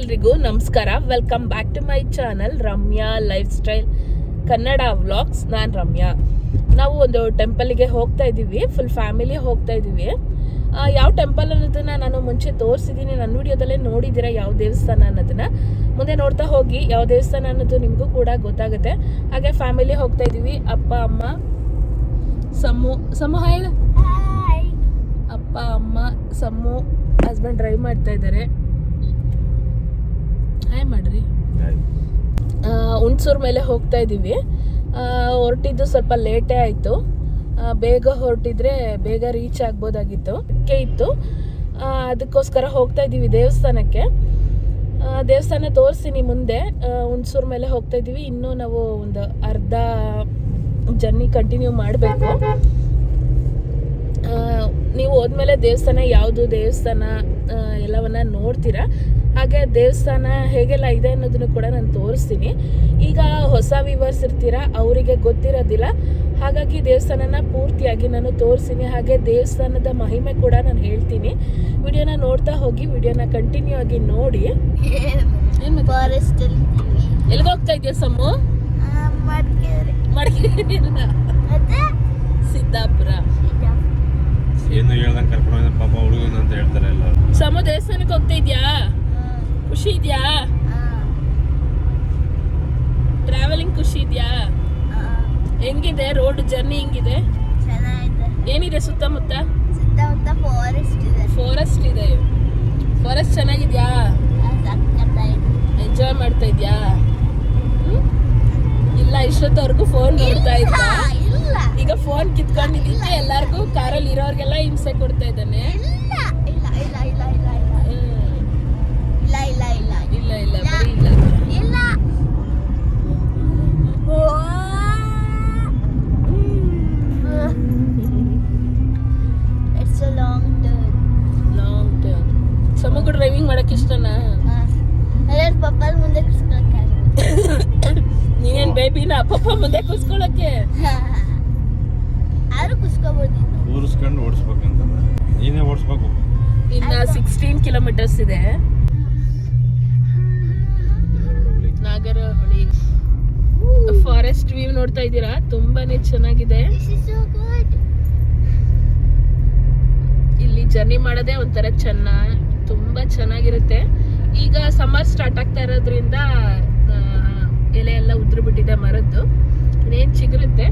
ಎಲ್ರಿಗೂ ನಮಸ್ಕಾರ. Welcome back to my channel Ramya life style Kannada vlogs ನಾನು ರಮ್ಯಾ. ನಾವು ಒಂದು ಟೆಂಪಲ್ಗೆ ಹೋಗ್ತಾ ಇದ್ದೀವಿ ಫುಲ್ ಫ್ಯಾಮಿಲಿ ಹೋಗ್ತಾ ಇದ್ದೀವಿ. ಯಾವ ಟೆಂಪಲ್ ಅನ್ನೋದನ್ನ ನಾನು ಮುಂಚೆ ತೋರಿಸಿದ್ದೀನಿ. ನನ್ನ ವಿಡಿಯೋದಲ್ಲೇ ನೋಡಿದ್ದೀರಾ ಯಾವ ದೇವಸ್ಥಾನ ಅನ್ನೋದನ್ನ. ಮುಂದೆ ನೋಡ್ತಾ ಹೋಗಿ ಯಾವ ದೇವಸ್ಥಾನ ಅನ್ನೋದು ನಿಮಗೂ ಕೂಡ ಗೊತ್ತಾಗುತ್ತೆ. ಹಾಗೆ ಫ್ಯಾಮಿಲಿ ಹೋಗ್ತಾ ಇದ್ದೀವಿ. ಅಪ್ಪ ಅಮ್ಮ ಸಮು ಸಮು ಹಾಯ್ ಅಪ್ಪ ಅಮ್ಮ ಸಮ್ಮು ಹಸ್ಬೆಂಡ್ ಡ್ರೈವ್ ಮಾಡ್ತಾ ಇದ್ದಾರೆ. ಹಾಯ್ ಮಾಡ್ರಿ. ಹುಣ್ಸೂರ್ ಮೇಲೆ ಹೋಗ್ತಾ ಇದ್ದೀವಿ ಹೊರಟಿದ್ದು ಸ್ವಲ್ಪ ಲೇಟೇ ಆಯಿತು. ಬೇಗ ಹೊರಟಿದ್ರೆ ಬೇಗ ರೀಚ್ ಆಗ್ಬೋದಾಗಿತ್ತು. ಅದಕ್ಕೆ ಇತ್ತು. ಅದಕ್ಕೋಸ್ಕರ ಹೋಗ್ತಾ ಇದ್ದೀವಿ ದೇವಸ್ಥಾನಕ್ಕೆ. ದೇವಸ್ಥಾನ ತೋರಿಸ್ತೀನಿ ಮುಂದೆ. ಹುಣ್ಸೂರ್ ಮೇಲೆ ಹೋಗ್ತಾ ಇದ್ದೀವಿ ಇನ್ನೂ ನಾವು ಒಂದು ಅರ್ಧ ಜರ್ನಿ ಕಂಟಿನ್ಯೂ ಮಾಡಬೇಕು. ನೀವು ಹೋದ್ಮೇಲೆ ದೇವಸ್ಥಾನ, ಯಾವುದು ದೇವಸ್ಥಾನ ಎಲ್ಲವನ್ನ ನೋಡ್ತೀರಾ? ಹಾಗೆ ದೇವಸ್ಥಾನ ಹೇಗೆಲ್ಲ ಇದೆ ಅನ್ನೋದನ್ನು ಕೂಡ ನಾನು ತೋರಿಸ್ತೀನಿ. ಈಗ ಹೊಸ ವಿವರ್ಸ್ ಇರ್ತೀರ? ಅವರಿಗೆ ಗೊತ್ತಿರೋದಿಲ್ಲ. ಹಾಗಾಗಿ ದೇವಸ್ಥಾನನ ಪೂರ್ತಿಯಾಗಿ ನಾನು ತೋರಿಸ್ತೀನಿ. ಹಾಗೆ ದೇವಸ್ಥಾನದ ಮಹಿಮೆ ಕೂಡ ನಾನು ಹೇಳ್ತೀನಿ. ವಿಡಿಯೋನ ನೋಡ್ತಾ ಹೋಗಿ ವಿಡಿಯೋನ ಕಂಟಿನ್ಯೂ ಆಗಿ ನೋಡಿ. ಎಲ್ಲಿಗೆ ಹೋಗ್ತಾ ಇದೆಯಾ ಸಮ್ಮು? ಮಡಿಕೇರಿ. ಸಿದ್ದಾಪುರ. ಏನು ಹೇಳ್ದಂಗೆ ಕರ್ಕೊಂಡು ಪಾಪ ಹುಡುಗನ ಅಂತ ಹೇಳ್ತಾರೆ ಎಲ್ಲ ಸಮು ದೇವಸ್ಥಾನಕ್ಕೆ ಹೋಗ್ತಾ ಇದ್ಯಾ ಖುಷಿ ಇದೆಯಾ? ಟ್ರಾವೆಲಿಂಗ್ ಖುಷಿ ಇದೆಯಾ? ಹೆಂಗಿದೆ ರೋಡ್ ಜರ್ನಿ ಹೆಂಗಿದೆ? ಚೆನ್ನಾಗಿದೆ. ಏನಿದೆ ಸುತ್ತಮುತ್ತ? ಫಾರೆಸ್ಟ್ ಇದೆ. ಫಾರೆಸ್ಟ್ ಇದೆ. ಫಾರೆಸ್ಟ್ ಚೆನ್ನಾಗಿದ್ಯಾ? ಎಂಜಾಯ್ ಮಾಡ್ತಾ ಇದ್ಯಾ? ಇಲ್ಲ ಇಷ್ಟೊತ್ತವರೆಗೂ ಫೋನ್ ನೋಡ್ತಾ ಇದ್ದ. ಈಗ ಫೋನ್ ಕಿತ್ಕೊಂಡಿದ್ದಕ್ಕೆ ಎಲ್ಲಾರ್ಗೂ ಕಾರಲ್ಲಿ ಇರೋರ್ಗೆಲ್ಲ ಹಿಂಸೆ ಕೊಡ್ತಾ ಇದ್ದಾನೆ. ಫಾರೆಸ್ಟ್ ವ್ಯೂ ನೋಡ್ತಾ ಇದ್ದೀರಾ? ತುಂಬಾನೇ ಚೆನ್ನಾಗಿದೆ. ಇಲ್ಲಿ ಜರ್ನಿ ಮಾಡೋದೇ ಒಂಥರ ಚೆನ್ನ ತುಂಬಾ ಚೆನ್ನಾಗಿರುತ್ತೆ. ಈಗ ಸಮ್ಮರ್ ಸ್ಟಾರ್ಟ್ ಆಗ್ತಾ ಇರೋದ್ರಿಂದ ಎಲೆ ಎಲ್ಲ ಉದುರು ಬಿಟ್ಟಿದೆ ಮರದ್ದು. ಇನ್ನೇನ್ ಚಿಗುರುತ್ತೆ.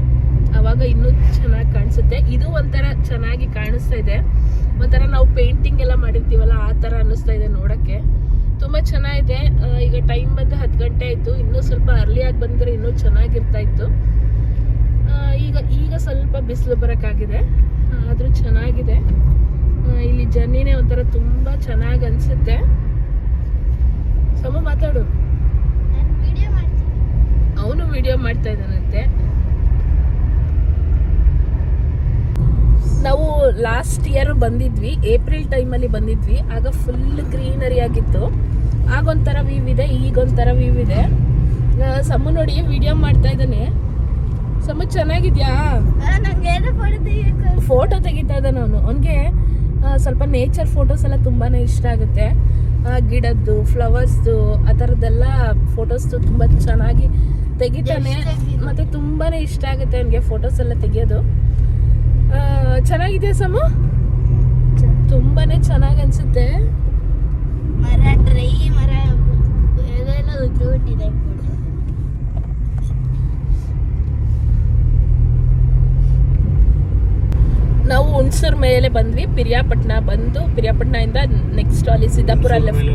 ಅವಾಗ ಇನ್ನೂ ಚೆನ್ನಾಗಿ ಕಾಣಿಸುತ್ತೆ. ಇದು ಒಂಥರ ಚೆನ್ನಾಗಿ ಕಾಣಿಸ್ತಾ ಇದೆ. ಒಂಥರ ನಾವು ಪೇಂಟಿಂಗ್ ಎಲ್ಲ ಮಾಡಿರ್ತೀವಲ್ಲ ಆ ಥರ ಅನ್ನಿಸ್ತಾ ಇದೆ ನೋಡಕ್ಕೆ. ತುಂಬಾ ಚೆನ್ನಾಗಿದೆ. ಈಗ ಟೈಮ್ ಬಂದು ಹತ್ತು ಗಂಟೆ ಆಯ್ತು. ಇನ್ನೂ ಸ್ವಲ್ಪ ಅರ್ಲಿ ಆಗಿ ಬಂದ್ರೆ ಇನ್ನೂ ಚೆನ್ನಾಗಿರ್ತಾ ಇತ್ತು. ಈಗ ಈಗ ಸ್ವಲ್ಪ ಬಿಸಿಲು ಬರೋಕ್ಕಾಗಿದೆ. ಆದರೂ ಚೆನ್ನಾಗಿದೆ. ಇಲ್ಲಿ ಜರ್ನಿನೇ ಒಂಥರ ತುಂಬಾ ಚೆನ್ನಾಗಿ ಅನ್ಸುತ್ತೆ. ಸಮ ಮಾತಾಡು. ಅವನು ವಿಡಿಯೋ ಮಾಡ್ತಾ ಇದ್ದಾನಂತೆ. ನಾವು ಲಾಸ್ಟ್ ಇಯರ್ ಬಂದಿದ್ವಿ. ಏಪ್ರಿಲ್ ಟೈಮಲ್ಲಿ ಬಂದಿದ್ವಿ. ಆಗ ಫುಲ್ ಗ್ರೀನರಿ ಆಗಿತ್ತು. ಆಗೊಂಥರ ವ್ಯೂ ಇದೆ ಈಗೊಂಥರ ವ್ಯೂ ಇದೆ ಸಮ ನೋಡಿ ವಿಡಿಯೋ ಮಾಡ್ತಾ ಇದ್ದಾನೆ. ಸಮ ಚೆನ್ನಾಗಿದ್ಯಾ? ಫೋಟೋ ತೆಗಿತಾ ಇದ್ದಾನೆ ಅವನು ಅವನಿಗೆ ಸ್ವಲ್ಪ ನೇಚರ್ ಫೋಟೋಸ್ ಎಲ್ಲ ತುಂಬಾನೇ ಇಷ್ಟ ಆಗುತ್ತೆ. ಗಿಡದ್ದು ಫ್ಲವರ್ಸ್ದು ಆ ಥರದ್ದೆಲ್ಲ ಫೋಟೋಸ್ದು ತುಂಬ ಚೆನ್ನಾಗಿ ತೆಗಿತಾನೆ. ಮತ್ತು ತುಂಬಾ ಇಷ್ಟ ಆಗುತ್ತೆ ಅವನಿಗೆ ಫೋಟೋಸ್ ಎಲ್ಲ ತೆಗಿಯೋದು. ಚೆನ್ನಾಗಿದೆ ಸಮು? ತುಂಬಾನೇ ಚೆನ್ನಾಗಿ ಅನ್ಸುತ್ತೆ. ಮರ ಡ್ರೈ ಮರ ಎಲ್ಲ ನಾವು ಹುಣಸೂರ್ ಮೇಲೆ ಬಂದ್ವಿ ಪಿರಿಯಾಪಟ್ಟಣ ಬಂದು ಪಿರಿಯಾಪಟ್ಟಣದಿಂದ ನೆಕ್ಸ್ಟ್ ಅಲ್ಲಿ ಸಿದ್ದಾಪುರ ಲೆಫ್ಟ್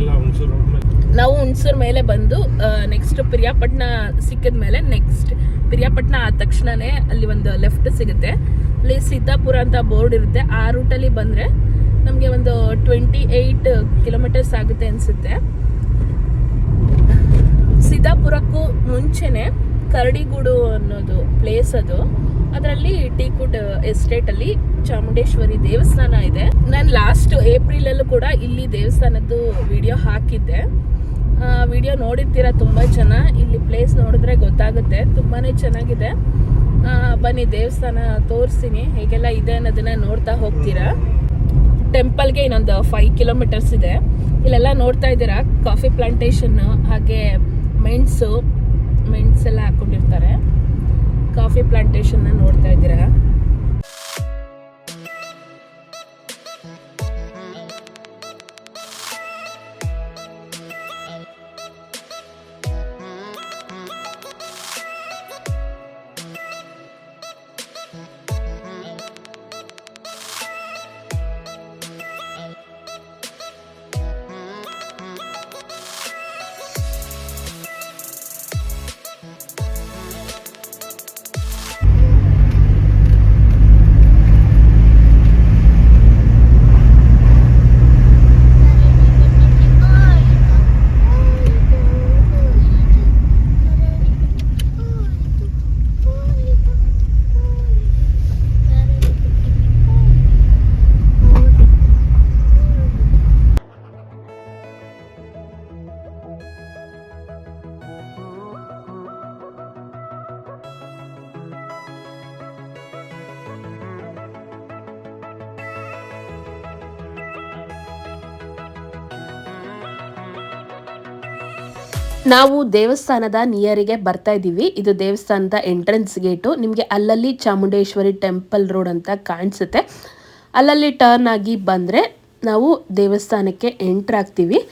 ನಾವು ಹುಣಸೂರ್ ಮೇಲೆ ಬಂದು ನೆಕ್ಸ್ಟ್ ಪಿರಿಯಾಪಟ್ಟಣ ಸಿಕ್ಕಿದ ಮೇಲೆ ನೆಕ್ಸ್ಟ್ ಪಿರಿಯಾಪಟ್ಟಣ ಆದ ತಕ್ಷಣನೇ ಅಲ್ಲಿ ಒಂದು ಲೆಫ್ಟ್ ಸಿಗುತ್ತೆ. ಅಲ್ಲಿ ಸಿದ್ದಾಪುರ ಅಂತ ಬೋರ್ಡ್ ಇರುತ್ತೆ ಆ ರೂಟಲ್ಲಿ ಬಂದರೆ ನಮಗೆ ಒಂದು ಟ್ವೆಂಟಿ ಏಯ್ಟ್ ಕಿಲೋಮೀಟರ್ಸ್ ಆಗುತ್ತೆ ಅನಿಸುತ್ತೆ. ಸಿದ್ದಾಪುರಕ್ಕೂ ಮುಂಚೆನೆ ಕರಡಿಗೂಡು ಅನ್ನೋದು ಪ್ಲೇಸ್ ಅದು. ಅದರಲ್ಲಿ ಟೀಕುಡ್ ಎಸ್ಟೇಟ್ ಅಲ್ಲಿ ಚಾಮುಂಡೇಶ್ವರಿ ದೇವಸ್ಥಾನ ಇದೆ. ನಾನು ಲಾಸ್ಟ್ ಏಪ್ರಿಲ್ ಅಲ್ಲೂ ಕೂಡ ಇಲ್ಲಿ ದೇವಸ್ಥಾನದ್ದು ವಿಡಿಯೋ ಹಾಕಿದ್ದೆ. ವಿಡಿಯೋ ನೋಡಿರ್ತೀರ ತುಂಬಾ ಜನ. ಇಲ್ಲಿ ಪ್ಲೇಸ್ ನೋಡಿದ್ರೆ ಗೊತ್ತಾಗುತ್ತೆ. ತುಂಬಾನೇ ಚೆನ್ನಾಗಿದೆ. ಬನ್ನಿ ದೇವಸ್ಥಾನ ತೋರಿಸ್ತೀನಿ. ಹೇಗೆಲ್ಲ ಇದೆ ಅನ್ನೋದನ್ನ ನೋಡ್ತಾ ಹೋಗ್ತೀರಾ? ಟೆಂಪಲ್ಗೆ ಇನ್ನೊಂದು ಫೈವ್ ಕಿಲೋಮೀಟರ್ಸ್ ಇದೆ. ಇಲ್ಲೆಲ್ಲ ನೋಡ್ತಾ ಇದ್ದೀರಾ? ಕಾಫಿ ಪ್ಲಾಂಟೇಶನ್ ಹಾಗೆ ಮೆಣಸು ಮೆಣಸೆಲ್ಲ ಹಾಕೊಂಡಿರ್ತಾರೆ ಕಾಫಿ ಪ್ಲಾಂಟೇಶನ್ನ ನೋಡ್ತಾ ಇದ್ದೀರಾ? ನಾವು ದೇವಸ್ಥಾನದ ನಿಯರಿಗೆ ಬರ್ತಾ ಇದ್ದೀವಿ. ಇದು ದೇವಸ್ಥಾನದ ಎಂಟ್ರೆನ್ಸ್ ಗೇಟು ನಿಮಗೆ ಅಲ್ಲಲ್ಲಿ ಚಾಮುಂಡೇಶ್ವರಿ ಟೆಂಪಲ್ ರೋಡ್ ಅಂತ ಕಾಣಿಸುತ್ತೆ. ಅಲ್ಲಲ್ಲಿ ಟರ್ನ್ ಆಗಿ ಬಂದರೆ ನಾವು ದೇವಸ್ಥಾನಕ್ಕೆ ಎಂಟ್ರ್ ಆಗ್ತೀವಿ.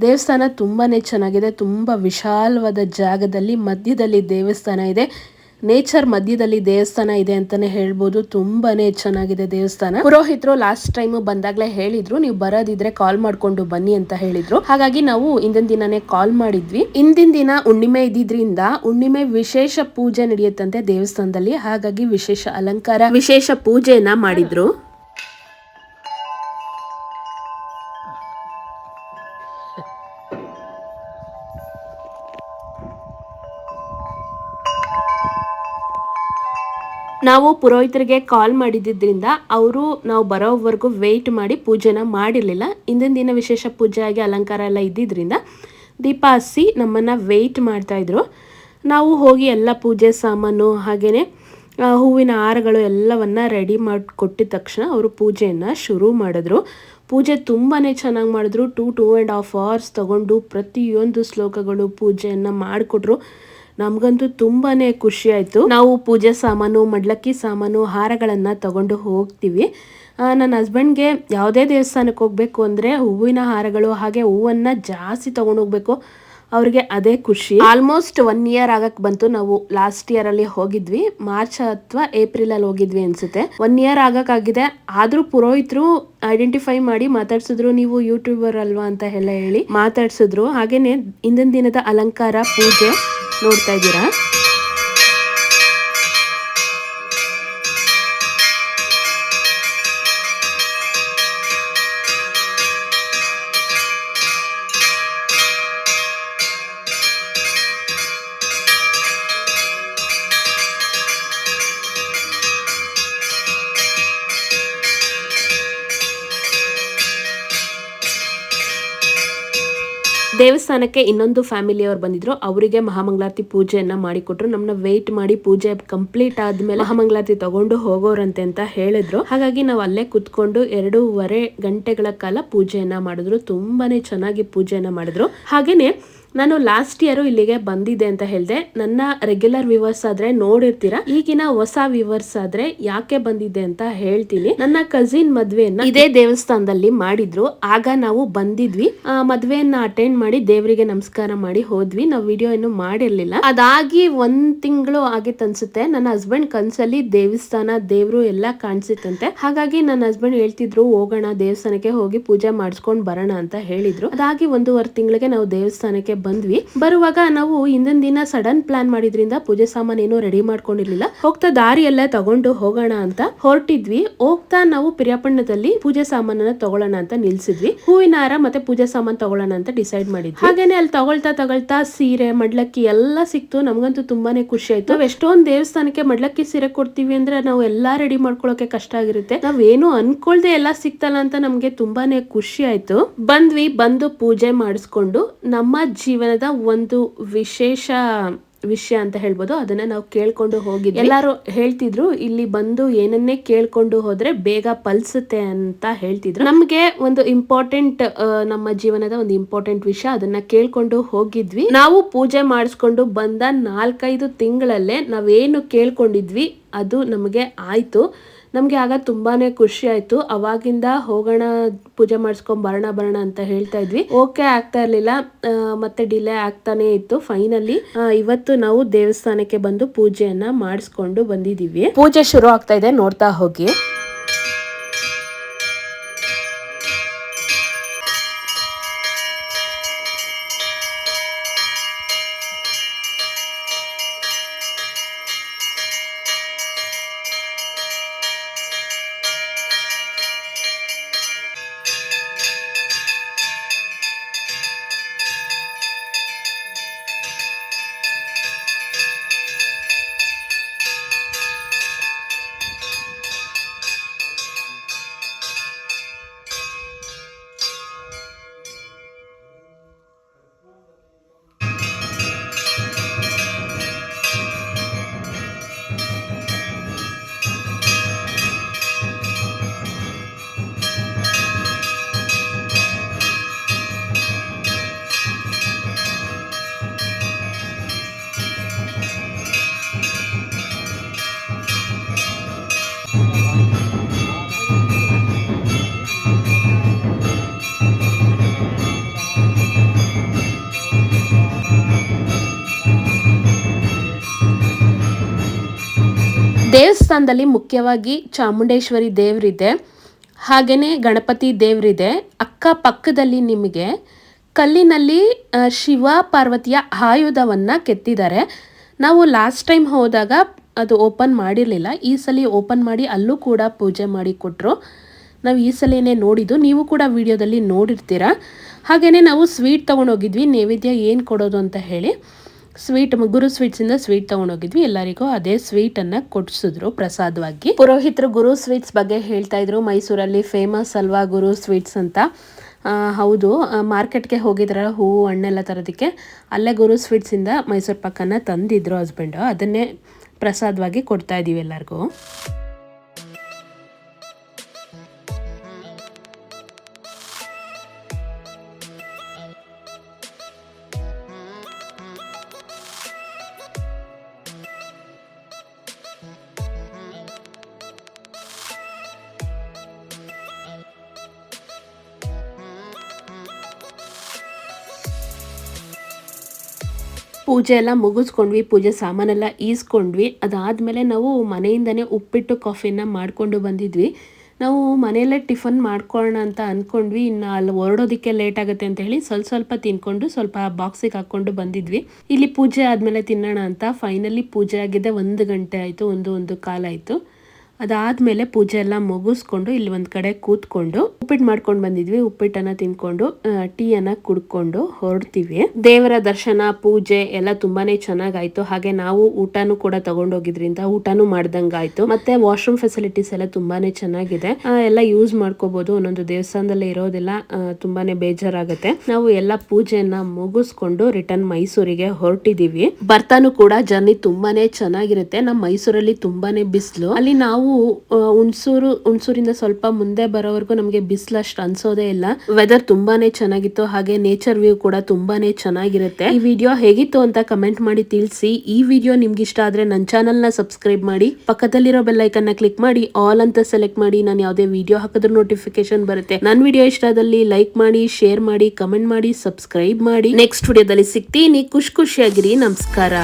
ದೇವಸ್ಥಾನ ತುಂಬಾ ಚೆನ್ನಾಗಿದೆ. ತುಂಬ ವಿಶಾಲವಾದ ಜಾಗದಲ್ಲಿ ಮಧ್ಯದಲ್ಲಿ ದೇವಸ್ಥಾನ ಇದೆ. ನೇಚರ್ ಮಧ್ಯದಲ್ಲಿ ದೇವಸ್ಥಾನ ಇದೆ ಅಂತಾನೆ ಹೇಳ್ಬೋದು. ತುಂಬಾನೇ ಚೆನ್ನಾಗಿದೆ ದೇವಸ್ಥಾನ. ಪುರೋಹಿತರು ಲಾಸ್ಟ್ ಟೈಮ್ ಬಂದಾಗ್ಲೇ ಹೇಳಿದ್ರು, ನೀವು ಬರೋದಿದ್ರೆ ಕಾಲ್ ಮಾಡ್ಕೊಂಡು ಬನ್ನಿ ಅಂತ ಹೇಳಿದ್ರು. ಹಾಗಾಗಿ ನಾವು ಇಂದಿನ ದಿನನೇ ಕಾಲ್ ಮಾಡಿದ್ವಿ. ಇಂದಿನ ದಿನ ಹುಣ್ಣಿಮೆ ಇದ್ದಿದ್ರಿಂದ ಹುಣ್ಣಿಮೆ ವಿಶೇಷ ಪೂಜೆ ನಡೆಯುತ್ತಂತೆ ದೇವಸ್ಥಾನದಲ್ಲಿ. ಹಾಗಾಗಿ ವಿಶೇಷ ಅಲಂಕಾರ, ವಿಶೇಷ ಪೂಜೆಯನ್ನ ಮಾಡಿದ್ರು. ನಾವು ಪುರೋಹಿತರಿಗೆ ಕಾಲ್ ಮಾಡಿದ್ದಿದ್ದರಿಂದ ಅವರು ನಾವು ಬರೋವರೆಗೂ ವೆಯ್ಟ್ ಮಾಡಿ ಪೂಜೆನ ಮಾಡಿರಲಿಲ್ಲ. ಇಂದಿನ ದಿನ ವಿಶೇಷ ಪೂಜೆ ಆಗಿ ಅಲಂಕಾರ ಎಲ್ಲ ಇದ್ದಿದ್ದರಿಂದ ದೀಪ ಹಸಿ ನಮ್ಮನ್ನು ವೆಯ್ಟ್ ಮಾಡ್ತಾಯಿದ್ರು ನಾವು ಹೋಗಿ ಎಲ್ಲ ಪೂಜೆ ಸಾಮಾನು ಹಾಗೆಯೇ ಹೂವಿನ ಹಾರಗಳು ಎಲ್ಲವನ್ನು ರೆಡಿ ಮಾಡಿ ಕೊಟ್ಟಿದ ತಕ್ಷಣ ಅವರು ಪೂಜೆಯನ್ನು ಶುರು ಮಾಡಿದ್ರು. ಪೂಜೆ ತುಂಬಾ ಚೆನ್ನಾಗಿ ಮಾಡಿದ್ರು. Two two and half hours ತಗೊಂಡು ಪ್ರತಿಯೊಂದು ಶ್ಲೋಕಗಳು ಪೂಜೆಯನ್ನು ಮಾಡಿಕೊಟ್ರು. ನಮಗಂತೂ ತುಂಬಾನೇ ಖುಷಿ ಆಯ್ತು. ನಾವು ಪೂಜೆ ಸಾಮಾನು, ಮಡ್ಲಕ್ಕಿ ಸಾಮಾನು, ಹಾರಗಳನ್ನು ತಗೊಂಡು ಹೋಗ್ತೀವಿ. ನನ್ನ ಹಸ್ಬೆಂಡ್ಗೆ ಯಾವುದೇ ದೇವಸ್ಥಾನಕ್ಕೆ ಹೋಗಬೇಕು ಅಂದರೆ ಹೂವಿನ ಹಾರಗಳು ಹಾಗೆ ಹೂವನ್ನು ಜಾಸ್ತಿ ತೊಗೊಂಡು ಹೋಗ್ಬೇಕು. ಅವ್ರಿಗೆ ಅದೇ ಖುಷಿ. ಆಲ್ಮೋಸ್ಟ್ ಒನ್ ಇಯರ್ ಆಗಕ್ಕೆ ಬಂತು ನಾವು ಲಾಸ್ಟ್ ಇಯರ್ ಅಲ್ಲಿ ಹೋಗಿದ್ವಿ. ಮಾರ್ಚ್ ಅಥವಾ ಏಪ್ರಿಲ್ ಅಲ್ಲಿ ಹೋಗಿದ್ವಿ ಅನ್ಸುತ್ತೆ. ಒನ್ ಇಯರ್ ಆಗಕ್ಕಾಗಿದೆ. ಆದ್ರೂ ಪುರೋಹಿತರು ಐಡೆಂಟಿಫೈ ಮಾಡಿ ಮಾತಾಡ್ಸಿದ್ರು, ನೀವು ಯೂಟ್ಯೂಬರ್ ಅಲ್ವಾ? ಅಂತ ಎಲ್ಲ ಹೇಳಿ ಮಾತಾಡ್ಸಿದ್ರು. ಹಾಗೇನೆ ಇಂದಿನ ದಿನದ ಅಲಂಕಾರ, ಪೂಜೆ ನೋಡ್ತಾ ಇದ್ದೀರಾ? ದೇವಸ್ಥಾನಕ್ಕೆ ಇನ್ನೊಂದು ಫ್ಯಾಮಿಲಿಯವರು ಬಂದಿದ್ರು, ಅವರಿಗೆ ಮಹಾಮಂಗಳಾರತಿ ಪೂಜೆಯನ್ನ ಮಾಡಿಕೊಟ್ರು. ನಮ್ಮನ್ನ ವೆಯ್ಟ್ ಮಾಡಿ ಪೂಜೆ ಕಂಪ್ಲೀಟ್ ಆದ್ಮೇಲೆ ಮಹಾಮಂಗಳಾರತಿ ತಗೊಂಡು ಹೋಗೋರಂತೆ ಅಂತ ಹೇಳಿದ್ರು. ಹಾಗಾಗಿ ನಾವು ಅಲ್ಲೇ ಕುತ್ಕೊಂಡು ಎರಡೂವರೆ ಗಂಟೆಗಳ ಕಾಲ ಪೂಜೆಯನ್ನ ಮಾಡಿದ್ರು. ತುಂಬಾನೇ ಚೆನ್ನಾಗಿ ಪೂಜೆಯನ್ನ ಮಾಡಿದ್ರು. ಹಾಗೇನೆ ನಾನು ಲಾಸ್ಟ್ ಇಯರು ಇಲ್ಲಿಗೆ ಬಂದಿದ್ದೆ ಅಂತ ಹೇಳಿದೆ. ನನ್ನ ರೆಗ್ಯುಲರ್ ವಿವರ್ಸ್ ಆದ್ರೆ ನೋಡಿರ್ತೀರಾ? ಈಗಿನ ಹೊಸ ವಿವರ್ಸ್ ಆದ್ರೆ ಯಾಕೆ ಬಂದಿದ್ದೆ ಅಂತ ಹೇಳ್ತೀನಿ. ನನ್ನ ಕಸಿನ್ ಮದ್ವೆಯನ್ನ ಇದೇ ದೇವಸ್ಥಾನದಲ್ಲಿ ಮಾಡಿದ್ರು. ಆಗ ನಾವು ಬಂದಿದ್ವಿ. ಮದ್ವೆಯನ್ನ ಅಟೆಂಡ್ ಮಾಡಿ ದೇವರಿಗೆ ನಮಸ್ಕಾರ ಮಾಡಿ ಹೋದ್ವಿ. ನಾವು ವಿಡಿಯೋ ಏನು ಮಾಡಿರ್ಲಿಲ್ಲ. ಅದಾಗಿ ಒಂದ್ ತಿಂಗಳು ಆಗಿತ್ತು ಅನ್ಸುತ್ತೆ. ನನ್ನ ಹಸ್ಬೆಂಡ್ ಕನ್ಸಲ್ಲಿ ದೇವಸ್ಥಾನ, ದೇವ್ರು ಎಲ್ಲ ಕಾಣಿಸಿತ್ತಂತೆ. ಹಾಗಾಗಿ ನನ್ನ ಹಸ್ಬೆಂಡ್ ಹೇಳ್ತಿದ್ರು, ಹೋಗೋಣ, ದೇವಸ್ಥಾನಕ್ಕೆ ಹೋಗಿ ಪೂಜೆ ಮಾಡಿಸ್ಕೊಂಡ್ ಬರೋಣ ಅಂತ ಹೇಳಿದ್ರು. ಅದಾಗಿ ಒಂದೂವರೆ ತಿಂಗಳಿಗೆ ನಾವು ದೇವಸ್ಥಾನಕ್ಕೆ ಬಂದ್ವಿ. ಬರುವಾಗ ನಾವು ಹಿಂದಿನ ದಿನ ಸಡನ್ ಪ್ಲಾನ್ ಮಾಡಿದ್ರಿಂದ ಪೂಜೆ ಸಾಮಾನ್ ಏನೋ ರೆಡಿ ಮಾಡ್ಕೊಂಡಿರ್ಲಿಲ್ಲ. ಹೋಗ್ತಾ ದಾರಿ ಎಲ್ಲ ತಗೊಂಡು ಹೋಗೋಣ ಅಂತ ಹೊರಟಿದ್ವಿ. ಹೋಗ್ತಾ ನಾವು ಪಿರಿಯಾಪಣ್ಣದಲ್ಲಿ ಪೂಜೆ ಸಾಮಾನನ್ನ ತಗೊಳ್ಳೋಣ ಅಂತ ನಿಲ್ಸಿದ್ವಿ. ಹೂವಿನ ಹಾರ ಮತ್ತೆ ಪೂಜೆ ಸಾಮಾನ್ ತಗೊಳ್ಳೋಣ ಅಂತ ಡಿಸೈಡ್ ಮಾಡಿದ್ವಿ. ಹಾಗೇನೆ ಅಲ್ಲಿ ತಗೊಳ್ತಾ ತಗೊಳ್ತಾ ಸೀರೆ, ಮಡ್ಲಕ್ಕಿ ಎಲ್ಲ ಸಿಕ್ತು. ನಮ್ಗಂತೂ ತುಂಬಾನೇ ಖುಷಿ ಆಯ್ತು. ನಾವ್ ಎಷ್ಟೊಂದ್ ದೇವಸ್ಥಾನಕ್ಕೆ ಮಡ್ಲಕ್ಕಿ ಸೀರೆ ಕೊಡ್ತೀವಿ ಅಂದ್ರೆ ನಾವು ಎಲ್ಲಾ ರೆಡಿ ಮಾಡ್ಕೊಳಕ್ಕೆ ಕಷ್ಟ ಆಗಿರುತ್ತೆ. ನಾವೇನು ಅನ್ಕೊಳ್ದೆ ಎಲ್ಲ ಸಿಕ್ತಲ್ಲ ಅಂತ ನಮ್ಗೆ ತುಂಬಾನೇ ಖುಷಿ ಆಯ್ತು. ಬಂದ್ವಿ, ಬಂದು ಪೂಜೆ ಮಾಡಿಸ್ಕೊಂಡು ನಮ್ಮ ಜೀವನದ ಒಂದು ವಿಶೇಷ ವಿಷಯ ಅಂತ ಹೇಳ್ಬೋದು. ಅದನ್ನ ನಾವು ಕೇಳ್ಕೊಂಡು ಹೋಗಿದ್ವಿ. ಎಲ್ಲರೂ ಹೇಳ್ತಿದ್ರು ಇಲ್ಲಿ ಬಂದು ಏನನ್ನೇ ಕೇಳ್ಕೊಂಡು ಹೋದ್ರೆ ಬೇಗ ಪಲ್ಸುತ್ತೆ ಅಂತ ಹೇಳ್ತಿದ್ರು. ನಮ್ಗೆ ಒಂದು ಇಂಪಾರ್ಟೆಂಟ್ ನಮ್ಮ ಜೀವನದ ಒಂದು ಇಂಪಾರ್ಟೆಂಟ್ ವಿಷಯ ಅದನ್ನ ಕೇಳ್ಕೊಂಡು ಹೋಗಿದ್ವಿ. ನಾವು ಪೂಜೆ ಮಾಡಿಸ್ಕೊಂಡು ಬಂದ ನಾಲ್ಕೈದು ತಿಂಗಳಲ್ಲೇ ನಾವೇನು ಕೇಳ್ಕೊಂಡಿದ್ವಿ ಅದು ನಮಗೆ ಆಯ್ತು. ನಮಗೆ ಆಗ ತುಂಬಾನೇ ಖುಷಿ ಆಯ್ತು. ಅವಾಗಿಂದ ಹೋಗೋಣ, ಪೂಜೆ ಮಾಡಿಸ್ಕೊಂಡ್ ಬರೋಣ ಬರೋಣ ಅಂತ ಹೇಳ್ತಾ ಇದ್ವಿ. ಓಕೆ ಆಗ್ತಾ ಇರಲಿಲ್ಲ. ಮತ್ತೆ ಡಿಲೇ ಆಗ್ತಾನೆ ಇತ್ತು. ಫೈನಲಿ ಇವತ್ತು ನಾವು ದೇವಸ್ಥಾನಕ್ಕೆ ಬಂದು ಪೂಜೆಯನ್ನ ಮಾಡಿಸ್ಕೊಂಡು ಬಂದಿದೀವಿ ಪೂಜೆ ಶುರು ಆಗ್ತಾ ಇದೆ, ನೋಡ್ತಾ ಹೋಗಿ. ದೇವಸ್ಥಾನದಲ್ಲಿ ಮುಖ್ಯವಾಗಿ ಚಾಮುಂಡೇಶ್ವರಿ ದೇವರಿದೆ ಹಾಗೆಯೇ ಗಣಪತಿ ದೇವರಿದೆ. ಅಕ್ಕ ಪಕ್ಕದಲ್ಲಿ ನಿಮಗೆ ಕಲ್ಲಿನಲ್ಲಿ ಶಿವ ಪಾರ್ವತಿಯ ಆಯುಧವನ್ನು ಕೆತ್ತಿದ್ದಾರೆ. ನಾವು ಲಾಸ್ಟ್ ಟೈಮ್ ಹೋದಾಗ ಅದು ಓಪನ್ ಮಾಡಿರಲಿಲ್ಲ. ಈ ಸಲ ಓಪನ್ ಮಾಡಿ ಅಲ್ಲೂ ಕೂಡ ಪೂಜೆ ಮಾಡಿ ಕೊಟ್ಟರು ನಾವು ಈ ಸಲನೇ ನೋಡಿದ್ದು. ನೀವು ಕೂಡ ವಿಡಿಯೋದಲ್ಲಿ ನೋಡಿರ್ತೀರ. ಹಾಗೆಯೇ ನಾವು ಸ್ವೀಟ್ ತೊಗೊಂಡೋಗಿದ್ವಿ. ನೈವೇದ್ಯ ಏನು ಕೊಡೋದು ಅಂತ ಹೇಳಿ. ಸ್ವೀಟ್ ಗುರು ಸ್ವೀಟ್ಸಿಂದ ಸ್ವೀಟ್ ತೊಗೊಂಡೋಗಿದ್ವಿ. ಎಲ್ಲರಿಗೂ ಅದೇ ಸ್ವೀಟನ್ನು ಕೊಡಿಸಿದ್ರು ಪ್ರಸಾದವಾಗಿ. ಪುರೋಹಿತರು ಗುರು ಸ್ವೀಟ್ಸ್ ಬಗ್ಗೆ ಹೇಳ್ತಾ ಇದ್ರು. ಮೈಸೂರಲ್ಲಿ ಫೇಮಸ್ ಅಲ್ವಾ ಗುರು ಸ್ವೀಟ್ಸ್ ಅಂತ? ಹೌದು. ಮಾರ್ಕೆಟ್ಗೆ ಹೋಗಿದ್ರ ಹೂವು, ಹಣ್ಣೆಲ್ಲ ತರೋದಕ್ಕೆ, ಅಲ್ಲೇ ಗುರು ಸ್ವೀಟ್ಸಿಂದ ಮೈಸೂರು ಪಕ್ಕನ ತಂದಿದ್ರು ಹಸ್ಬೆಂಡು ಅದನ್ನೇ ಪ್ರಸಾದವಾಗಿ ಕೊಡ್ತಾ ಇದ್ದೀವಿ ಎಲ್ಲರಿಗೂ. ಪೂಜೆ ಎಲ್ಲ ಮುಗಿಸ್ಕೊಂಡ್ವಿ, ಪೂಜೆ ಸಾಮಾನೆಲ್ಲ ಈಸ್ಕೊಂಡ್ವಿ. ಅದಾದಮೇಲೆ ನಾವು ಮನೆಯಿಂದನೇ ಉಪ್ಪಿಟ್ಟು ಕಾಫಿನ ಮಾಡಿಕೊಂಡು ಬಂದಿದ್ವಿ. ನಾವು ಮನೆಯಲ್ಲೇ ಟಿಫನ್ ಮಾಡ್ಕೊಳ್ಳೋಣ ಅಂತ ಅಂದ್ಕೊಂಡ್ವಿ ಇನ್ನು ಅಲ್ಲಿ ಹೊರಡೋದಕ್ಕೆ ಲೇಟ್ ಆಗುತ್ತೆ ಅಂತ ಹೇಳಿ ಸ್ವಲ್ಪ ಸ್ವಲ್ಪ ತಿನ್ಕೊಂಡು ಸ್ವಲ್ಪ ಬಾಕ್ಸಿಗೆ ಹಾಕ್ಕೊಂಡು ಬಂದಿದ್ವಿ. ಇಲ್ಲಿ ಪೂಜೆ ಆದಮೇಲೆ ತಿನ್ನೋಣ ಅಂತ. ಫೈನಲಿ ಪೂಜೆ ಆಗಿದ್ದೆ ಒಂದು ಗಂಟೆ ಆಯಿತು, ಒಂದು ಒಂದು ಕಾಲ ಆಯಿತು. ಅದಾದಮೇಲೆ ಪೂಜೆ ಎಲ್ಲ ಮುಗಿಸ್ಕೊಂಡು ಇಲ್ಲಿ ಒಂದು ಕಡೆ ಕೂತ್ಕೊಂಡು ಉಪ್ಪಿಟ್ಟು ಮಾಡ್ಕೊಂಡು ಬಂದಿದ್ವಿ. ಉಪ್ಪಿಟ್ಟನ್ನ ತಿನ್ಕೊಂಡು ಟೀಯನ್ನು ಕುಡ್ಕೊಂಡು ಹೊರಡ್ತೀವಿ. ದೇವರ ದರ್ಶನ, ಪೂಜೆ ಎಲ್ಲ ತುಂಬಾನೇ ಚೆನ್ನಾಗಾಯ್ತು. ಹಾಗೆ ನಾವು ಊಟನೂ ಕೂಡ ತಗೊಂಡೋಗಿದ್ರಿಂದ ಊಟನೂ ಮಾಡ್ದಂಗಾಯ್ತು. ಮತ್ತೆ ವಾಶ್ರೂಮ್ ಫೆಸಿಲಿಟೀಸ್ ಎಲ್ಲ ತುಂಬಾನೇ ಚೆನ್ನಾಗಿದೆ. ಎಲ್ಲ ಯೂಸ್ ಮಾಡ್ಕೋಬಹುದು ಒಂದೊಂದು ದೇವಸ್ಥಾನದಲ್ಲಿ ಇರೋದೆಲ್ಲ ತುಂಬಾನೇ ಬೇಜಾರಾಗುತ್ತೆ. ನಾವು ಎಲ್ಲ ಪೂಜೆಯನ್ನ ಮುಗಿಸ್ಕೊಂಡು ರಿಟರ್ನ್ ಮೈಸೂರಿಗೆ ಹೊರಟಿದೀವಿ. ಬರ್ತಾನು ಕೂಡ ಜರ್ನಿ ತುಂಬಾನೇ ಚೆನ್ನಾಗಿರುತ್ತೆ. ನಮ್ಮ ಮೈಸೂರಲ್ಲಿ ತುಂಬಾನೇ ಬಿಸಿಲು. ಅಲ್ಲಿ ನಾವು ಹುಣಸೂರು, ಹುಣ್ಸೂರಿಂದ ಸ್ವಲ್ಪ ಮುಂದೆ ಬರೋವರೆಗೂ ನಮಗೆ ಬಿಸಿಲು ಅಷ್ಟು ಅನ್ಸೋದೇ ಇಲ್ಲ. ವೆದರ್ ತುಂಬಾನೇ ಚೆನ್ನಾಗಿತ್ತು, ಹಾಗೆ ನೇಚರ್ ವ್ಯೂ ಕೂಡ ತುಂಬಾನೇ ಚೆನ್ನಾಗಿರುತ್ತೆ. ಈ ವಿಡಿಯೋ ಹೇಗಿತ್ತು ಅಂತ ಕಮೆಂಟ್ ಮಾಡಿ ತಿಳಿಸಿ. ಈ ವಿಡಿಯೋ ನಿಮ್ಗೆ ಇಷ್ಟ ಆದ್ರೆ ನನ್ನ ಚಾನಲ್ ಸಬ್ಸ್ಕ್ರೈಬ್ ಮಾಡಿ. ಪಕ್ಕದಲ್ಲಿರೋ ಬೆಲ್ಲೈಕನ್ನ ಕ್ಲಿಕ್ ಮಾಡಿ. ಆಲ್ ಅಂತ ಸೆಲೆಕ್ಟ್ ಮಾಡಿ. ನಾನು ಯಾವುದೇ ವಿಡಿಯೋ ಹಾಕಿದ್ರೂ ನೋಟಿಫಿಕೇಶನ್ ಬರುತ್ತೆ. ನನ್ನ ವಿಡಿಯೋ ಇಷ್ಟ ಆದಲ್ಲಿ ಲೈಕ್ ಮಾಡಿ ಶೇರ್ ಮಾಡಿ ಕಮೆಂಟ್ ಮಾಡಿ ಸಬ್ಸ್ಕ್ರೈಬ್ ಮಾಡಿ. ನೆಕ್ಸ್ಟ್ ವಿಡಿಯೋದಲ್ಲಿ ಸಿಗ್ತೀನಿ. ಖುಷಿ ಖುಷಿಯಾಗಿರಿ. ನಮಸ್ಕಾರ.